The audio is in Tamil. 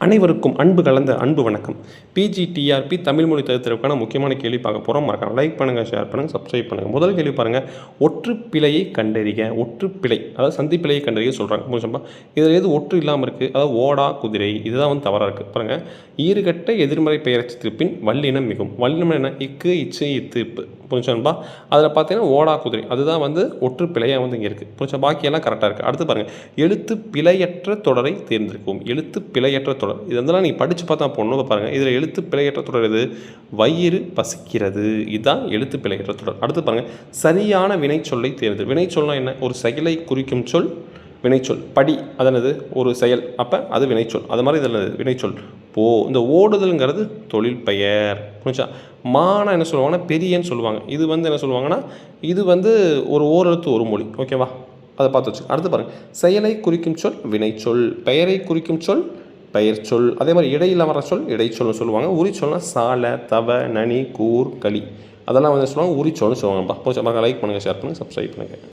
அனைவருக்கும் அன்பு கலந்த அன்பு வணக்கம். பிஜிடிஆர்பி தமிழ் மொழி தகுத்திற்கான முக்கியமான கேள்வி பார்க்க போகிறோம் மறக்காம லைக் பண்ணுங்கள் ஷேர் பண்ணுங்கள் சப்ஸ்கிரைப் பண்ணுங்கள் முதல் கேள்வி பாருங்கள் ஒற்று பிழையை கண்டறிக. ஒற்று பிழை அதாவது சந்தி பிழையை கண்டறிய சொல்கிறாங்க புரிஞ்சப்பா இதில் எது ஒற்று இல்லாமல் இருக்குது அதாவது ஓடா குதிரை. இதுதான் வந்து தவறாக இருக்குது பாருங்கள் ஈறுகட்ட எதிர்மறை பெயர்ச்சி திருப்பின் வல்லினம் மிகும். வல்லினம் என்ன? இக்கு இச்சு இத்து இப்பு. புரிஞ்சப்பா அதில் பார்த்தீங்கன்னா ஓடா குதிரை. அதுதான் வந்து ஒற்று பிழையாக வந்து இங்கே இருக்குது புரிஞ்சா பாக்கியெல்லாம் கரெக்டாக இருக்குது அடுத்து பாருங்கள் எழுத்து பிழையற்ற தொடரை தேர்ந்தெடுக்கும் எழுத்து பிழையற்ற தொடர். இதெல்லாம் நீங்கள் நீ படித்து பார்த்தா போடணும் பாருங்கள் இதில் எழுத்து பிழையற்ற தொடர் எது? வயிறு பசிக்கிறது. இதுதான் எழுத்து பிழையற்ற தொடர். அடுத்து பாருங்கள் சரியான வினைச்சொல்லை தேர்ந்தெடு. வினைச்சொல்னா என்ன? ஒரு செயலை குறிக்கும் சொல் வினைச்சொல் படி அதனது ஒரு செயல். அப்போ அது வினைச்சொல். அது மாதிரி இதில் வினைச்சொல். போ இந்த ஓடுதல்ங்கிறது தொழில் பெயர். புரிஞ்சா மானா என்ன சொல்லுவாங்கன்னா பெரியன்னு சொல்லுவாங்க. இது வந்து என்ன சொல்லுவாங்கன்னா இது வந்து ஒரு ஓரெழுத்து ஒரு மொழி. ஓகேவா அதை பார்த்து வச்சு அடுத்து பாருங்கள் செயலை குறிக்கும் சொல் வினைச்சொல். பெயரை குறிக்கும் சொல் பெயர் சொல். அதே மாதிரி இடையில் வர சொல் இடைச்சொல்னு சொல்லுவாங்க. உரிச்சொல்னா சாலை தவ நனி கூர் களி. அதெல்லாம் வந்து சொல்லுவாங்க? உரிச்சொல்னு சொல்லுவாங்கப்பா. போச்சு லைக் பண்ணுங்கள் ஷேர் பண்ணுங்கள் சப்ஸ்கிரைப் பண்ணுங்கள்